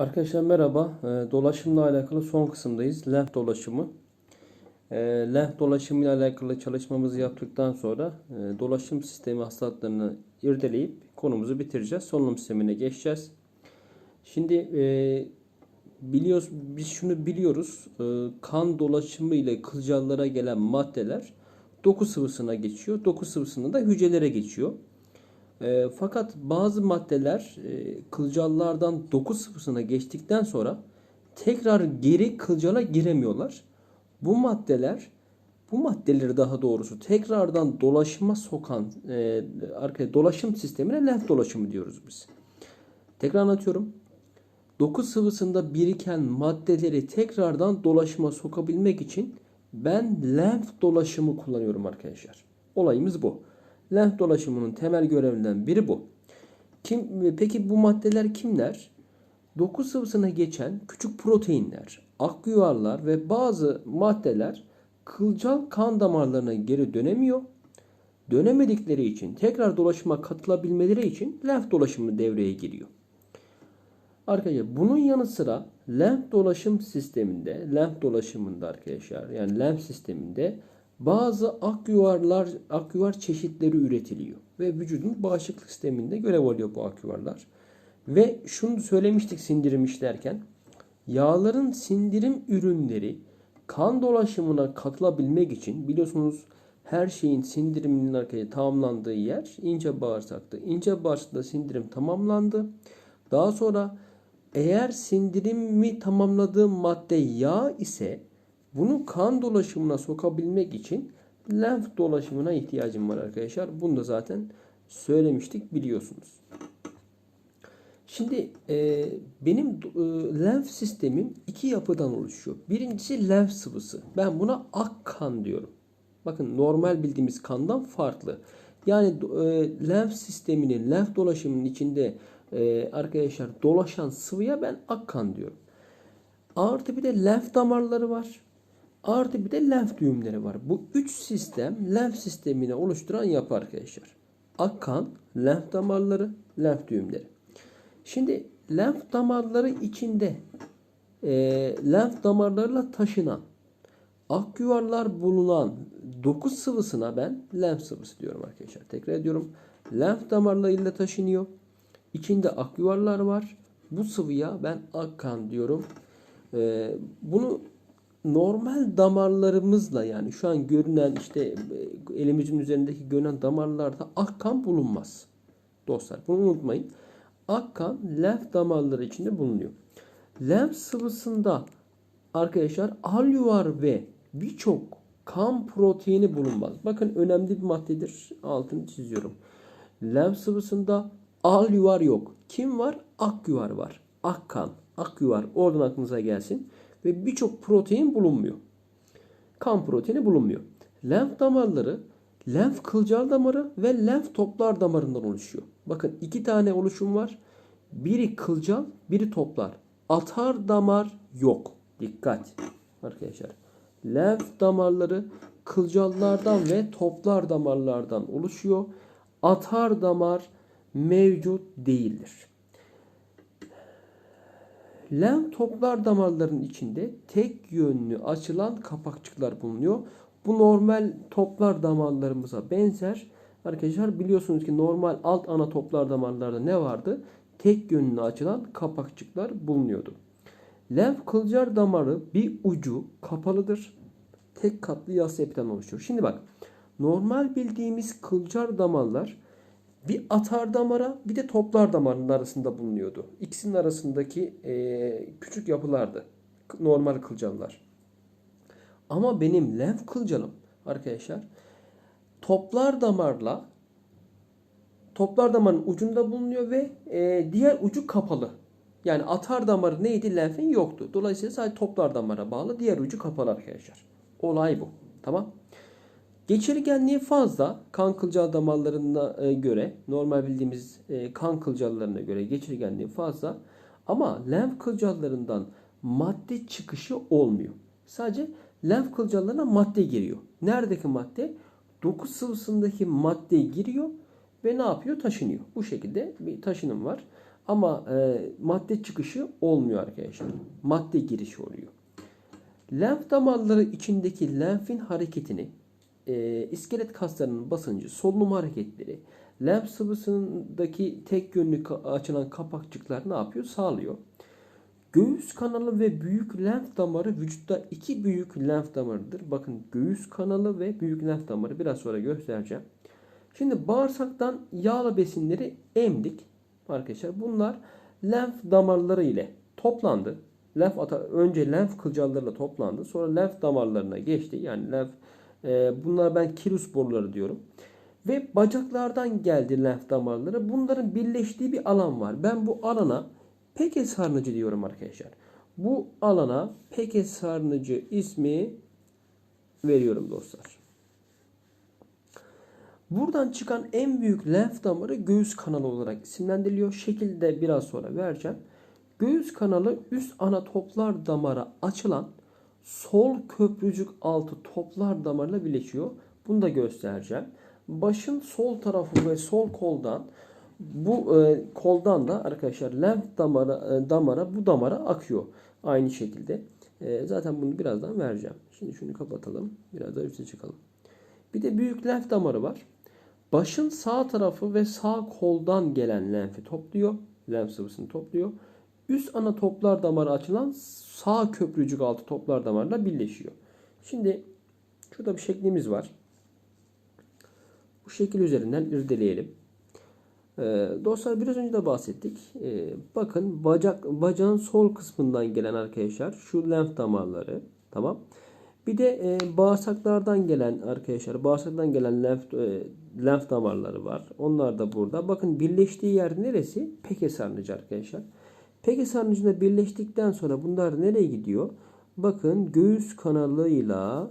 Arkadaşlar merhaba. Ee, Dolaşımla alakalı son kısımdayız. Lenf dolaşımı. Ee, Lenf dolaşımı ile alakalı çalışmamızı yaptıktan sonra e, dolaşım sistemi hastalıklarını irdeleyip konumuzu bitireceğiz. Solunum sistemine geçeceğiz. Şimdi e, biliyoruz biz şunu biliyoruz. E, kan dolaşımı ile kılcallara gelen maddeler doku sıvısına geçiyor. Doku sıvısında da hücrelere geçiyor. E, fakat bazı maddeler e, kılcallardan doku sıvısına geçtikten sonra tekrar geri kılcala giremiyorlar. Bu maddeler bu maddeleri daha doğrusu tekrardan dolaşıma sokan e, dolaşım sistemine lenf dolaşımı diyoruz biz. Tekrar anlatıyorum. Doku sıvısında biriken maddeleri tekrardan dolaşıma sokabilmek için ben lenf dolaşımı kullanıyorum arkadaşlar. Olayımız bu. Lenf dolaşımının temel görevlerinden biri bu. Kim, peki bu maddeler kimler? Doku sıvısına geçen küçük proteinler, aküyarlar ve bazı maddeler kılcal kan damarlarına geri dönemiyor. Dönemedikleri için tekrar dolaşıma katılabilmeleri için lenf dolaşımı devreye giriyor. Arkadaşlar bunun yanı sıra lenf dolaşım sisteminde, lenf dolaşımında arkadaşlar yani lenf sisteminde bazı aküvarlar, aküvar çeşitleri üretiliyor ve vücudun bağışıklık sisteminde görev alıyor bu aküvarlar. Ve şunu söylemiştik sindirim işlerken yağların sindirim ürünleri kan dolaşımına katılabilmek için biliyorsunuz her şeyin sindiriminin arkaya tamamlandığı yer ince bağırsaktı. İnce bağırsakta sindirim tamamlandı. Daha sonra eğer sindirimi tamamladığı madde yağ ise bunu kan dolaşımına sokabilmek için lenf dolaşımına ihtiyacım var arkadaşlar. Bunu da zaten söylemiştik biliyorsunuz. Şimdi e, benim e, lenf sistemim iki yapıdan oluşuyor. Birincisi lenf sıvısı. Ben buna ak kan diyorum. Bakın normal bildiğimiz kandan farklı. Yani e, lenf sisteminin, lenf dolaşımının içinde e, arkadaşlar dolaşan sıvıya ben ak kan diyorum. Artı bir de lenf damarları var. Artı bir de lenf düğümleri var. Bu üç sistem lenf sistemini oluşturan yapı arkadaşlar. Akkan, lenf damarları, lenf düğümleri. Şimdi lenf damarları içinde e, lenf damarlarıyla taşınan ak yuvarlar bulunan doku sıvısına ben lenf sıvısı diyorum arkadaşlar. Tekrar ediyorum. Lenf damarlarıyla taşınıyor. İçinde ak yuvarlar var. Bu sıvıya ben akkan diyorum. E, bunu normal damarlarımızla yani şu an görünen işte elimizin üzerindeki görünen damarlarda akkan bulunmaz. Dostlar bunu unutmayın. Akkan lenf damarları içinde bulunuyor. Lenf sıvısında arkadaşlar alüvar ve birçok kan proteini bulunmaz. Bakın önemli bir maddedir. Altını çiziyorum. Lenf sıvısında alüvar yok. Kim var? Akyuvar var. Akkan, akyuvar. Oradan aklınıza gelsin ve birçok protein bulunmuyor. Kan proteini bulunmuyor. Lenf damarları lenf kılcal damarı ve lenf toplar damarından oluşuyor. Bakın iki tane oluşum var. Biri kılcal, biri toplar. Atar damar yok. Dikkat arkadaşlar. Lenf damarları kılcallardan ve toplar damarlardan oluşuyor. Atar damar mevcut değildir. Lenf toplar damarların içinde tek yönlü açılan kapakçıklar bulunuyor. Bu normal toplar damarlarımıza benzer. Arkadaşlar biliyorsunuz ki normal alt ana toplar damarlarda ne vardı? Tek yönlü açılan kapakçıklar bulunuyordu. Lenf kılcal damarı bir ucu kapalıdır. Tek katlı yassı epiten oluşuyor. Şimdi bak normal bildiğimiz kılcal damarlar bir atar damara bir de toplar damarının arasında bulunuyordu. İkisinin arasındaki e, küçük yapılardı. Normal kılcallar. Ama benim lenf kılcalım arkadaşlar toplar damarla toplar damarın ucunda bulunuyor ve e, diğer ucu kapalı. Yani atar damarı neydi? Lenfin yoktu. Dolayısıyla sadece toplar damara bağlı. Diğer ucu kapalı arkadaşlar. Olay bu. Tamam. Geçirgenliği fazla kan kılcal damarlarına e, göre normal bildiğimiz e, kan kılcallarına göre geçirgenliği fazla ama lenf kılcallarından madde çıkışı olmuyor. Sadece lenf kılcallarına madde giriyor. Neredeki madde? Doku sıvısındaki madde giriyor ve ne yapıyor? Taşınıyor. Bu şekilde bir taşınım var. Ama e, madde çıkışı olmuyor arkadaşlar. Madde girişi oluyor. Lenf damarları içindeki lenfin hareketini, e, iskelet kaslarının basıncı, solunum hareketleri, lenf sıvısındaki tek yönlü açılan kapakçıklar ne yapıyor? Sağlıyor. Göğüs kanalı ve büyük lenf damarı vücutta iki büyük lenf damarıdır. Bakın göğüs kanalı ve büyük lenf damarı biraz sonra göstereceğim. Şimdi bağırsaktan yağlı besinleri emdik arkadaşlar. Bunlar lenf damarları ile toplandı. Lenf ata, önce lenf kılcallarıyla toplandı. Sonra lenf damarlarına geçti. Yani lenf e, bunlar ben kilus boruları diyorum. Ve bacaklardan geldi lenf damarları. Bunların birleştiği bir alan var. Ben bu alana peke sarnıcı diyorum arkadaşlar. Bu alana peke sarnıcı ismi veriyorum dostlar. Buradan çıkan en büyük lenf damarı göğüs kanalı olarak isimlendiriliyor. Şekilde biraz sonra vereceğim. Göğüs kanalı üst ana toplar damara açılan sol köprücük altı toplar damarla birleşiyor. Bunu da göstereceğim. Başın sol tarafı ve sol koldan bu e, koldan da arkadaşlar lenf damara, e, damara bu damara akıyor. Aynı şekilde. E, zaten bunu birazdan vereceğim. Şimdi şunu kapatalım. Biraz daha üste çıkalım. Bir de büyük lenf damarı var. Başın sağ tarafı ve sağ koldan gelen lenfi topluyor. Lenf sıvısını topluyor. Üst ana toplar damarı açılan sağ köprücük altı toplar damarla birleşiyor. Şimdi şurada bir şeklimiz var. Bu şekil üzerinden irdeleyelim. Ee, dostlar biraz önce de bahsettik. Ee, bakın bacak bacağın sol kısmından gelen arkadaşlar şu lenf damarları tamam. Bir de e, bağırsaklardan gelen arkadaşlar bağırsaktan gelen lenf e, lenf damarları var. Onlar da burada. Bakın birleştiği yer neresi? Peke sarnıcı arkadaşlar. Peke sarnıcında birleştikten sonra bunlar nereye gidiyor? Bakın göğüs kanalıyla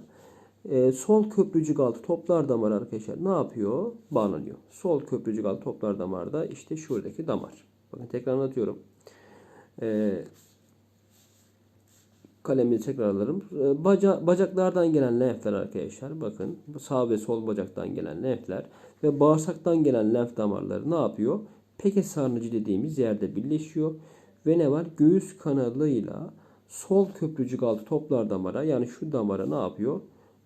e, sol köprücük altı toplar damarı arkadaşlar ne yapıyor? Bağlanıyor. Sol köprücük altı toplar damarda işte şuradaki damar. Bakın tekrar anlatıyorum. E, kalemini tekrar alırım. E, Baca, bacaklardan gelen lenfler arkadaşlar. Bakın sağ ve sol bacaktan gelen lenfler ve bağırsaktan gelen lenf damarları ne yapıyor? Peke sarnıcı dediğimiz yerde birleşiyor. Ve ne var? Göğüs kanalıyla sol köprücük altı toplar damara yani şu damara ne yapıyor?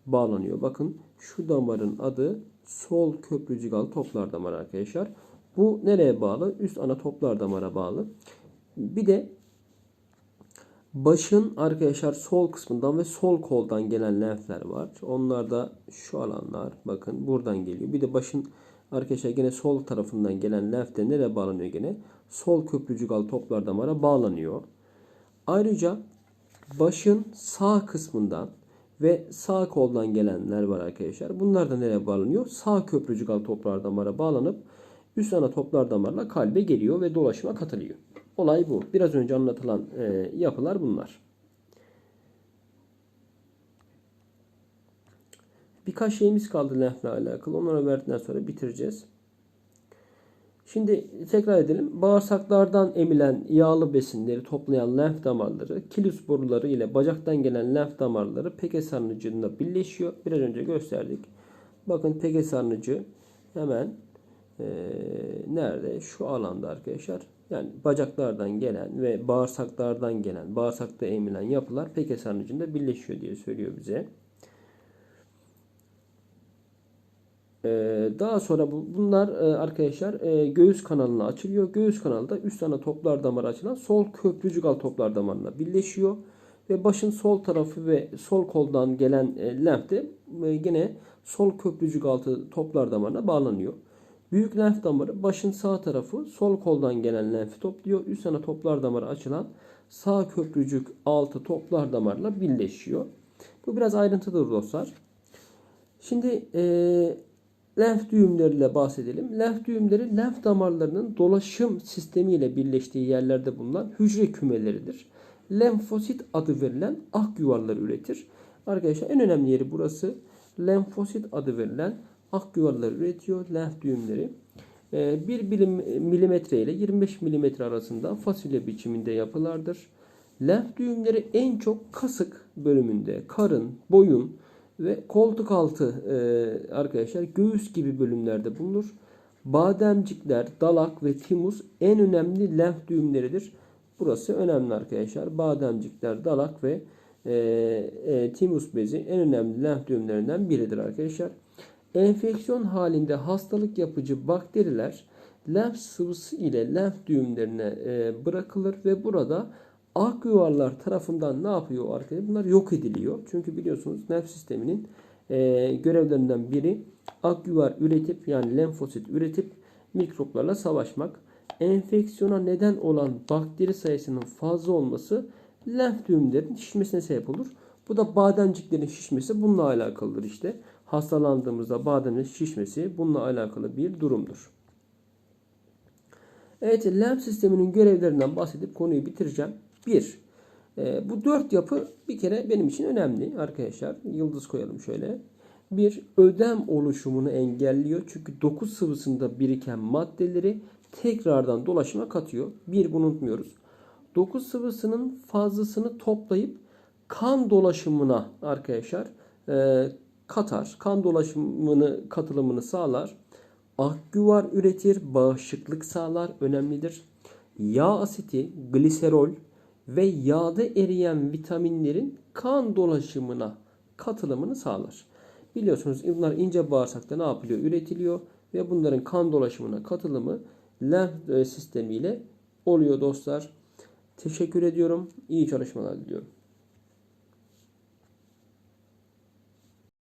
Bağlanıyor. Bakın şu damarın adı sol köprücük altı toplar damarı arkadaşlar. Bu nereye bağlı? Üst ana toplar damara bağlı. Bir de başın arkadaşlar sol kısmından ve sol koldan gelen lenfler var. Onlar da şu alanlar. Bakın buradan geliyor. Bir de başın arkadaşlar gene sol tarafından gelen lenf de nereye bağlanıyor gene? Sol köprücük altı toplar damara bağlanıyor. Ayrıca başın sağ kısmından ve sağ koldan gelenler var arkadaşlar. Bunlar da nereye bağlanıyor? Sağ köprücük altı toplar damara bağlanıp üst ana toplar damarla kalbe geliyor ve dolaşıma katılıyor. Olay bu. Biraz önce anlatılan e, yapılar bunlar. Birkaç şeyimiz kaldı lenfle alakalı. Onları verdikten sonra bitireceğiz. Şimdi tekrar edelim. Bağırsaklardan emilen yağlı besinleri toplayan lenf damarları, kilus boruları ile bacaktan gelen lenf damarları peke sarnıcında birleşiyor. Biraz önce gösterdik. Bakın peke sarnıcı hemen e, nerede? Şu alanda arkadaşlar. Yani bacaklardan gelen ve bağırsaklardan gelen, bağırsakta emilen yapılar peke sarnıcında birleşiyor diye söylüyor bize. Ee, daha sonra bu, bunlar e, arkadaşlar e, göğüs kanalına açılıyor. Göğüs kanalı da üst ana toplar damarı açılan sol köprücük alt toplar damarına birleşiyor. Ve başın sol tarafı ve sol koldan gelen e, lenf de gene sol köprücük altı toplar damarına bağlanıyor. Büyük lenf damarı başın sağ tarafı sol koldan gelen lenfi topluyor. Üst ana toplar damarı açılan sağ köprücük altı toplar damarla birleşiyor. Bu biraz ayrıntıdır dostlar. Şimdi e, lenf düğümleriyle bahsedelim. Lenf düğümleri lenf damarlarının dolaşım sistemiyle birleştiği yerlerde bulunan hücre kümeleridir. Lenfosit adı verilen ak yuvarları üretir. Arkadaşlar en önemli yeri burası. Lenfosit adı verilen ak yuvarları üretiyor lenf düğümleri. 1 birim milimetre ile 25 milimetre arasında fasulye biçiminde yapılardır. Lenf düğümleri en çok kasık bölümünde, karın, boyun ve koltuk altı e, arkadaşlar göğüs gibi bölümlerde bulunur. Bademcikler, dalak ve timus en önemli lenf düğümleridir. Burası önemli arkadaşlar. Bademcikler, dalak ve e, e, timus bezi en önemli lenf düğümlerinden biridir arkadaşlar. Enfeksiyon halinde hastalık yapıcı bakteriler lenf sıvısı ile lenf düğümlerine e, bırakılır ve burada ak yuvarlar tarafından ne yapıyor arkadaşlar? Bunlar yok ediliyor. Çünkü biliyorsunuz lenf sisteminin e, görevlerinden biri ak yuvar üretip yani lenfosit üretip mikroplarla savaşmak. Enfeksiyona neden olan bakteri sayısının fazla olması lenf düğümlerin şişmesine sebep olur. Bu da bademciklerin şişmesi bununla alakalıdır işte. Hastalandığımızda bademlerin şişmesi bununla alakalı bir durumdur. Evet, lenf sisteminin görevlerinden bahsedip konuyu bitireceğim. 1. E, bu dört yapı bir kere benim için önemli arkadaşlar. Yıldız koyalım şöyle. Bir, ödem oluşumunu engelliyor. Çünkü doku sıvısında biriken maddeleri tekrardan dolaşıma katıyor. Bir, bunu unutmuyoruz. Doku sıvısının fazlasını toplayıp kan dolaşımına arkadaşlar e, katar. Kan dolaşımını katılımını sağlar. Akgüvar üretir, bağışıklık sağlar, önemlidir. Yağ asiti, gliserol ve yağda eriyen vitaminlerin kan dolaşımına katılımını sağlar. Biliyorsunuz bunlar ince bağırsakta ne yapılıyor? Üretiliyor ve bunların kan dolaşımına katılımı lenf e, sistemiyle oluyor dostlar. Teşekkür ediyorum. İyi çalışmalar diliyorum.